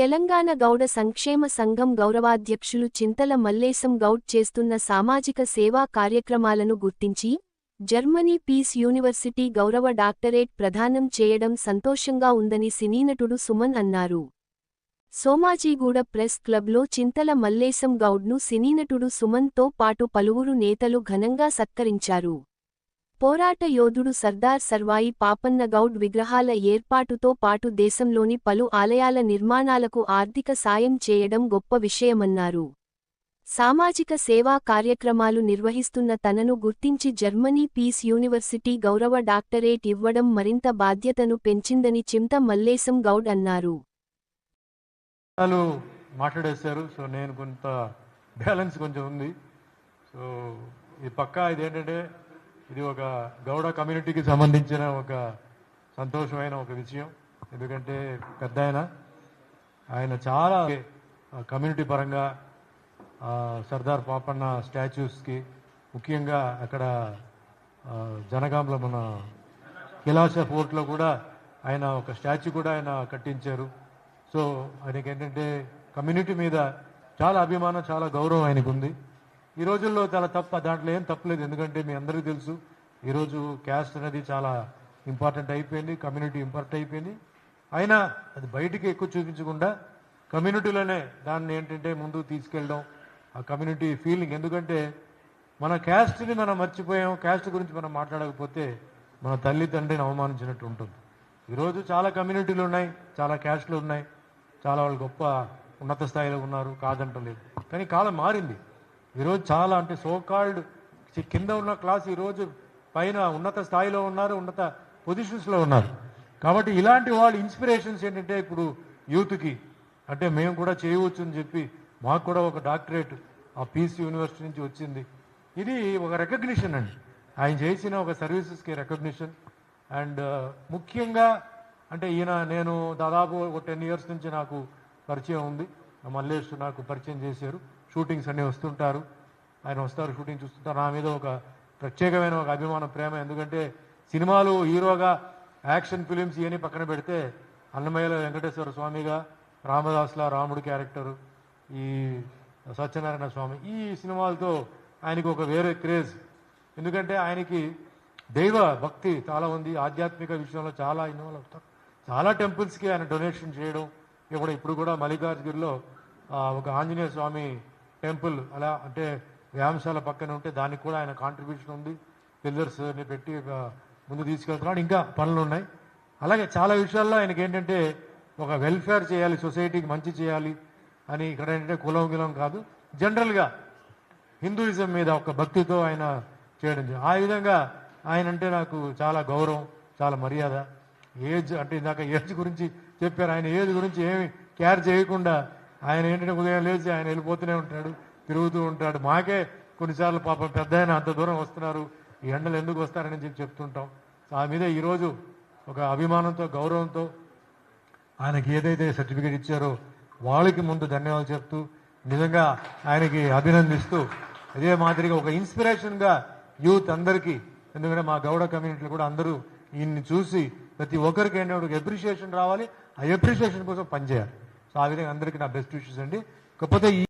తెలంగాణ గౌడ సంక్షేమ సంఘం గౌరవాధ్యక్షులు చింతల మల్లేశం గౌడ్ చేస్తున్న సామాజిక సేవా కార్యక్రమాలను గుర్తించి జర్మనీ పీస్ యూనివర్సిటీ గౌరవ డాక్టరేట్ ప్రదానం చేయడం సంతోషంగా ఉందని సినీనటుడు సుమన్ అన్నారు. సోమాజీగూడ ప్రెస్ క్లబ్లో చింతల మల్లేశం గౌడ్ను సినీనటుడు సుమన్తో పాటు పలువురు నేతలు ఘనంగా సత్కరించారు. పోరాట యోధుడు సర్దార్ సర్వాయి పాపన్న గౌడ్ విగ్రహాల ఏర్పాటుతో పాటు దేశంలోని పలు ఆలయాల నిర్మాణాలకు ఆర్థిక సాయం చేయడం గొప్ప విషయమన్నారు. సామాజిక సేవా కార్యక్రమాలు నిర్వహిస్తున్న తనను గుర్తించి జర్మనీ పీస్ యూనివర్సిటీ గౌరవ డాక్టరేట్ ఇవ్వడం మరింత బాధ్యతను పెంచిందని చింత మల్లేశం గౌడ్ అన్నారు. మాట్లాడేశారు సో నేను కొంత బ్యాలెన్స్ కొంచెం ఉంది. సో ఈ పక్కా ఇదేంటంటే ఇది ఒక గౌడ కమ్యూనిటీకి సంబంధించిన ఒక సంతోషమైన ఒక విషయం. ఎందుకంటే పెద్ద ఆయన ఆయన చాలా కమ్యూనిటీ పరంగా సర్దార్ పాపన్న స్టాచ్యూస్కి ముఖ్యంగా అక్కడ జనగాంలో మన కిలాస ఫోర్ట్లో కూడా ఆయన ఒక స్టాచ్యూ కూడా ఆయన కట్టించారు. సో ఆయనకి ఏంటంటే కమ్యూనిటీ మీద చాలా అభిమానం చాలా గౌరవం ఆయనకు ఉంది ఈ రోజుల్లో చాలా తప్ప దాంట్లో ఏం తప్పలేదు ఎందుకంటే మీ అందరికీ తెలుసు ఈరోజు క్యాస్ట్ అనేది చాలా ఇంపార్టెంట్ అయిపోయింది కమ్యూనిటీ ఇంపార్టెంట్ అయిపోయింది. అయినా అది బయటికి ఎక్కువ చూపించకుండా కమ్యూనిటీలోనే దాన్ని ఏంటంటే ముందుకు తీసుకెళ్ళడం ఆ కమ్యూనిటీ ఫీలింగ్. ఎందుకంటే మన క్యాస్ట్ని మనం మర్చిపోయాం క్యాస్ట్ గురించి మనం మాట్లాడకపోతే మన తల్లి తండ్రిని అవమానించినట్టు ఉంటుంది. ఈరోజు చాలా కమ్యూనిటీలు ఉన్నాయి చాలా క్యాస్ట్లు ఉన్నాయి చాలా వాళ్ళు గొప్ప ఉన్నత స్థాయిలో ఉన్నారు కాదంటలేదు. కానీ కాలం మారింది. ఈరోజు చాలా అంటే సోకాల్డ్ కింద ఉన్న క్లాస్ ఈరోజు పైన ఉన్నత స్థాయిలో ఉన్నారు ఉన్నత పొజిషన్స్లో ఉన్నారు. కాబట్టి ఇలాంటి వాళ్ళు ఇన్స్పిరేషన్స్ ఏంటంటే ఇప్పుడు యూత్కి అంటే మేము కూడా చేయవచ్చు అని చెప్పి మాకు కూడా ఒక డాక్టరేట్ ఆ పీసీ యూనివర్సిటీ నుంచి వచ్చింది. ఇది ఒక రికగ్నిషన్ అండి. ఆయన చేసిన ఒక సర్వీసెస్కి రికగ్నిషన్ అండ్ ముఖ్యంగా అంటే ఈయన నేను దాదాపు ఒక టెన్ ఇయర్స్ నుంచి నాకు పరిచయం ఉంది. మల్లేష్ నాకు పరిచయం చేశారు. షూటింగ్స్ అన్నీ వస్తుంటారు. ఆయన వస్తారు షూటింగ్ చూస్తుంటారు. నా మీద ఒక ప్రత్యేకమైన ఒక అభిమాన ప్రేమ. ఎందుకంటే సినిమాలు హీరోగా యాక్షన్ ఫిలిమ్స్ ఇవన్నీ పక్కన పెడితే అన్నమయ్యలో వెంకటేశ్వర స్వామిగా రామదాస్లా రాముడు క్యారెక్టరు ఈ సత్యనారాయణ స్వామి ఈ సినిమాలతో ఆయనకు ఒక వేరే క్రేజ్. ఎందుకంటే ఆయనకి దైవ భక్తి చాలా ఉంది. ఆధ్యాత్మిక విషయంలో చాలా ఇన్వాల్వ్ అవుతారు. చాలా టెంపుల్స్కి ఆయన డొనేషన్ చేయడం ఇప్పుడు ఇప్పుడు కూడా మల్లికార్జుగిరిలో ఒక ఆంజనేయ స్వామి టెంపుల్ అలా అంటే వ్యాయామశాల పక్కన ఉంటే దానికి కూడా ఆయన కాంట్రిబ్యూషన్ ఉంది. పిల్లర్స్ని పెట్టి ముందు తీసుకెళ్తున్నాడు. ఇంకా పనులు ఉన్నాయి. అలాగే చాలా విషయాల్లో ఆయనకి ఏంటంటే ఒక వెల్ఫేర్ చేయాలి సొసైటీకి మంచి చేయాలి అని ఇక్కడ ఏంటంటే కులం గిలం కాదు. జనరల్గా హిందూయిజం మీద ఒక భక్తితో ఆయన చేయడం ఆ విధంగా ఆయన అంటే నాకు చాలా గౌరవం చాలా మర్యాద. ఏజ్ అంటే ఇందాక ఏజ్ గురించి చెప్పారు. ఆయన ఏజ్ గురించి ఏమి కేర్ చేయకుండా ఆయన ఏంటంటే ఉదయం లేచి ఆయన వెళ్ళిపోతూనే ఉంటాడు తిరుగుతూ ఉంటాడు. మాకే కొన్నిసార్లు పాపం పెద్ద ఆయన అంత దూరం వస్తున్నారు. ఈ ఎండలు ఎందుకు వస్తారని చెప్పి చెప్తుంటాం. ఆ మీద ఈరోజు ఒక అభిమానంతో గౌరవంతో ఆయనకి ఏదైతే సర్టిఫికేట్ ఇచ్చారో వాళ్ళకి ముందు ధన్యవాదాలు చెప్తూ నిజంగా ఆయనకి అభినందిస్తూ అదే మాదిరిగా ఒక ఇన్స్పిరేషన్గా యూత్ అందరికీ ఎందుకంటే మా గౌడ కమ్యూనిటీలు కూడా అందరూ ఈయన్ని చూసి ప్రతి ఒక్కరికి ఏంటంటే ఒక ఎప్రిషియేషన్ రావాలి. ఆ ఎప్రిషియేషన్ కోసం పనిచేయాలి సో ఆ విధంగా అందరికీ నా బెస్ట్ విషెస్ అండి. కాకపోతే ఈ